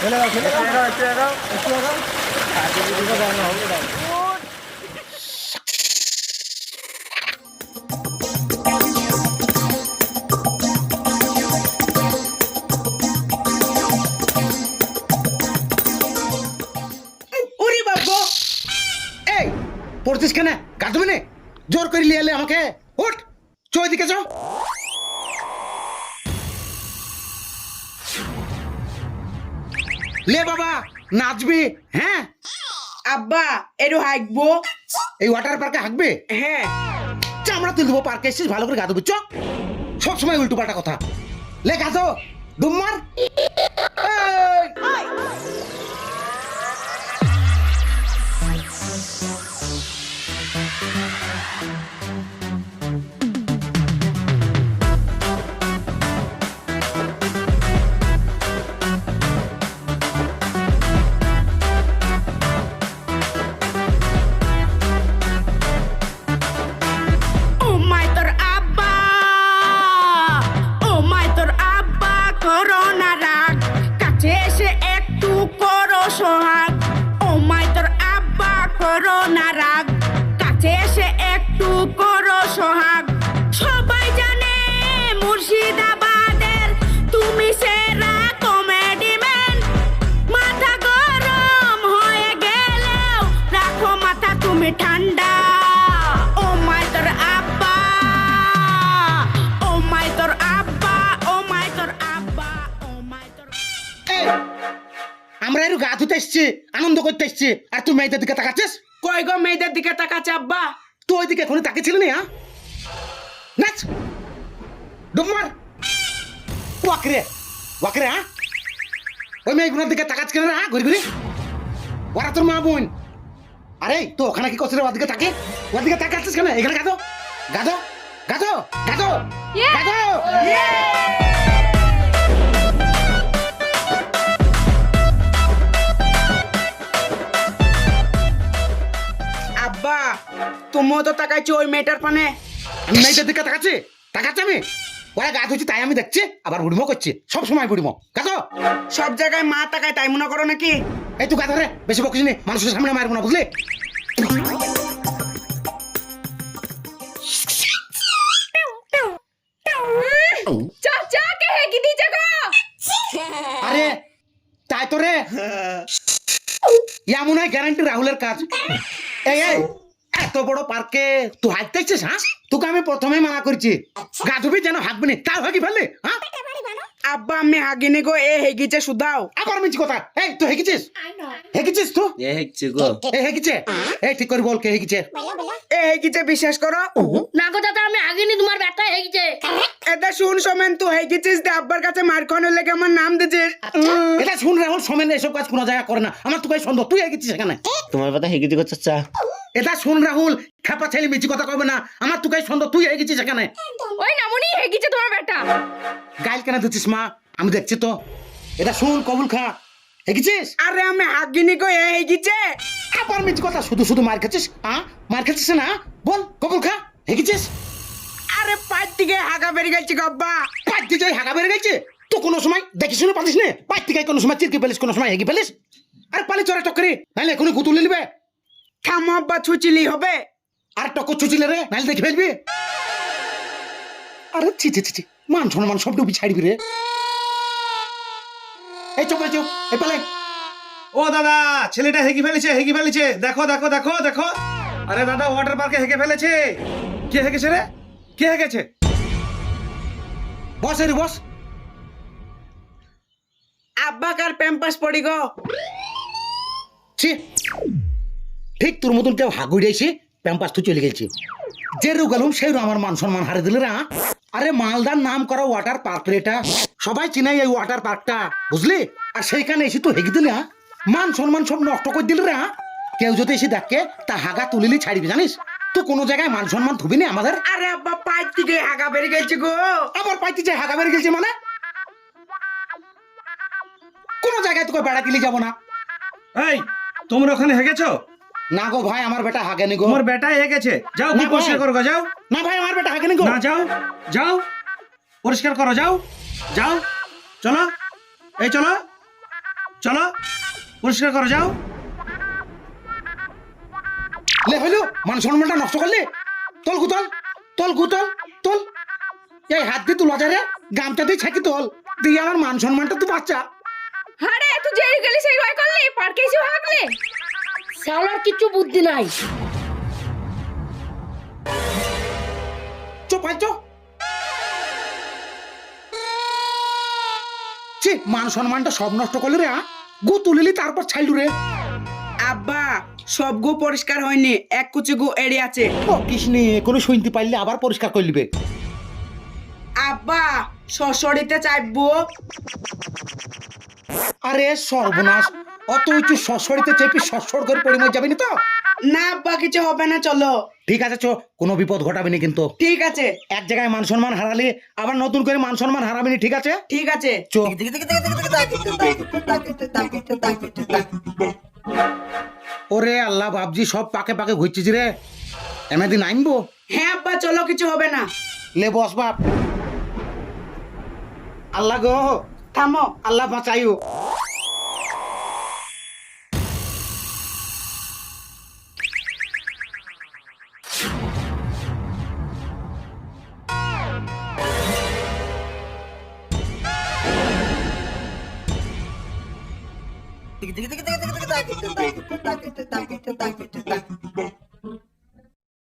ফেলে দাও ফেলে দাও একটু এগাও একটু এগাও হাতে দিদিকে বানা হবে দাও ওরে বাবা এই পড়ছিস কেন কাঁদবে না জোর করে লিয়ে এলে আমাকে উঠ চো এদিকে চো লে বাবা নাচবি হ্যাঁ? আব্বা একটু হাঁকবো। এই ওয়াটার পার্কে হাঁকবে? হ্যাঁ। চামড়া তুলে দেবো পার্কে এসেছিস ভালো করে গা দেবো চক সবসময় উল্টো পাল্টা কথা। লে গাছো ডুম এসছি আনন্দ করতে এসছি। আর তুই মেয়েদের দিকে তাকাচ্ছিস? কই গো মেয়েদের দিকে তাকাচ্ছে আব্বা? তুই ওইদিকে এখনই তাকিয়েছিলি না হ্যাঁ? নাচ! ডুমার ওয়াকরে! ওয়াকরে হ্যাঁ? ওই মেয়েগুলোর দিকে তাকাচ্ছ কেন রে, হ্যাঁ? ঘুরি ঘুরি। ওরা তোর মা বোন। আরে তো ওখানে কি করছিস রে ওর দিকে তাকে ওর দিকে তাকাচ্ছিস কেন এখানে গাদো গাদো গাদো গাদো গাদো তুমিও তো তাকাইছো ওই মেয়েটার পানে। আমি মেয়েদের দিকে তাকাচ্ছি? তাকাচ্ছি আমি? ওরা গা ধুচ্ছি তাই আমি দেখছি আবার বুড়িমো করছি। সব সময় বুড়িমো সব জায়গায় মা তাকায় তাই মনে করো নাকি? এই তুই গাধা রে বেশি বকিস নি মানুষের সামনে মারবো না বুঝলি? আরে তাই তো রে। ইয়া মনে হয় গ্যারান্টি রাহুলের কাজ। এই এত বড় পার্কে তুই হাঁটতে ইচ্ছিস হ্যাঁ? তোকে আমি প্রথমে মানা করছি। গাধুবি যেন হাঁকবি না। তাও হাঁকি ফেললি হ্যাঁ? আব্বা আমি হাগিনি গো এ হেগিছে শুধাও আবার মিছি কথা। এই তুই হেঁকেছিস হেঁকেছিস তো? এ হেকছে গো। এ হেঁকেছে এই ঠিক করে বল কে হেঁকেছে এ হেগিছে বিশ্বাস করো। না গো চাচা আমি আগিনি তোমার ব্যাটা হেগিছে। এটা শুন সোমেন তুই হেগিছিস দে আব্বার কাছে মার খাওয়ানোর লেগে আমার নাম দিছিস এটা শুন রাহুল সমেন এসব কাজ কোনো জায়গা করে না। আমার তোকে সন্দেহ। তুই হেঁকেছিস এখানে? তোমার কথা হেগে দিকে চাচা এটা শুন রাহুল খেপা ছেলে মিছি কথা কবে না? আমার তোকে সন্দেহ তুই হেঁকেছিস এখানে। ওই নামুনি হেগিছে তোমার ব্যাটা গাইল কেন দিচ্ছিস মা? আমি দেখছি তো। এটা শুন কবুল খা। হেঁকেছিস আরে আমি হাগিনি গো এ হেগিছে আবার মিছি কথা শুধু শুধু মার খাচ্ছিস? হ্যাঁ মার খাচ্ছিস না? বল কবুল খা। হেঁকেছিস আরে পাঁচ দিকে হাগা বেরিয়ে গেছে গো আব্বা। পাঁচ দিকে হাগা বেড়ে গেছে তো কোনো সময় দেখি শুনে পালিস নে? পাঁচ দিকে কোনো সময় চিরকি পেলিস কোনো সময় হেগে পেলিস আরে পালি চরে টকরি। নাহলে এখনই গুতুলে নিবে। থামো আব্বা ছুচিলি হবে। আর টকর চুচিলে রে নাহলে দেখি ফেলবি। আরে ছি ছি ছি মান সম্মান সব ডুবি ছাড়বি রে। এই চোখ এই চোখ এই পালে ও দাদা ছেলেটা হেগে ফেলেছে হেগে ফেলেছে। দেখো দেখো দেখো দেখো। আরে দাদা ওয়াটার পার্কে হেগে ফেলেছে। কে হেগেছে রে? কে হেগেছে বস এই রে বস। আব্বা কার প্যাম্পাস পড়ি গো। ছি। ঠিক তোর মতন কেউ হাগুড়িয়েছে প্যাম্পাস তুই চলে গেছে। যে রু গেলুম সেই রু আমার মান সম্মান হারে দিলে রা আরে মালদার নাম করা ওয়াটার পার্ক রে এটা। সবাই চিনাই এই ওয়াটার পার্কটা বুঝলি? আর সেইখানে এসে তো হেগে দিলে হ্যাঁ? মান সম্মান সব নষ্ট করে দিলে রে হ্যাঁ? কেউ যদি এসে দেখে তা হাগা তুলিলি ছাড়বি জানিস? তো কোনো জায়গায় মান সম্মান থুবি না আমাদের। আরে আব্বা পাঁচ দিকে হাগা বেরিয়ে গেছে গো। আবার পাইতে যে হাগা বেড়ে গেছে মানে? কোনো জায়গায় তোকে বেড়া দিলে যাব না। এই তোমরা ওখানে হেগেছো? না গো ভাই আমার বেটা হাগেনি গো। তোমার বেটাই হেগেছে যাও না গিয়ে পরিষ্কার। করো গো, যাও। না ভাই আমার বেটা হাগেনি গো। না যাও যাও। পরিষ্কার করো যাও। যাও। চলো। এই চলো। চলো। পরিষ্কার করো যাও। লে হইল মান সম্মানটা নষ্ট করলে? তল গুতল তল গুতল তল। এই হাত দিয়ে তুলা যায় রে গামছা দিয়ে ছেঁকে তোল। দিয়ে আমার মান সম্মানটা তো বাচ্চা। আরে তুই যেই গেলি সেই ভয় করলি? পার্কে এসে হাঁকলে শালার কিছু বুদ্ধি নাই। চো পাই চো ছি মান সম্মানটা সব নষ্ট করলি রে হ্যাঁ গু তুলিলি তারপর ছাইলু রে। আব্বা সব গো পরিষ্কার হয়নি এক কুচি গো এড়ে আছে। ও কৃষ্ণে কোনো শুনতে পারলে আবার পরিষ্কার করে নিবে। আব্বা সসরিতে চাইব। আরে সর্বনাশ অত উঁচু সসরিতে চেপে সসর করে পরিময় যাবি না তো? না আব্বা কিছু হবে না চলো। ঠিক আছে চো কোনো বিপদ ঘটাবি না কিন্তু। ঠিক আছে। এক জায়গায় মান সম্মান হারালি আবার নতুন করে মান সম্মান হারাবি না ঠিক আছে? ঠিক আছে। চো। ওরে আল্লাহ বাবজি সব পাকে পাকে ঘুরছিস রে। এমনি নাইনবো হ্যাঁ আব্বা চলো কিছু হবে না। লে বস বাপ। আল্লাহ গো থামো আল্লাহ বাঁচাইও tiki tiki tiki tiki tiki tiki tiki tiki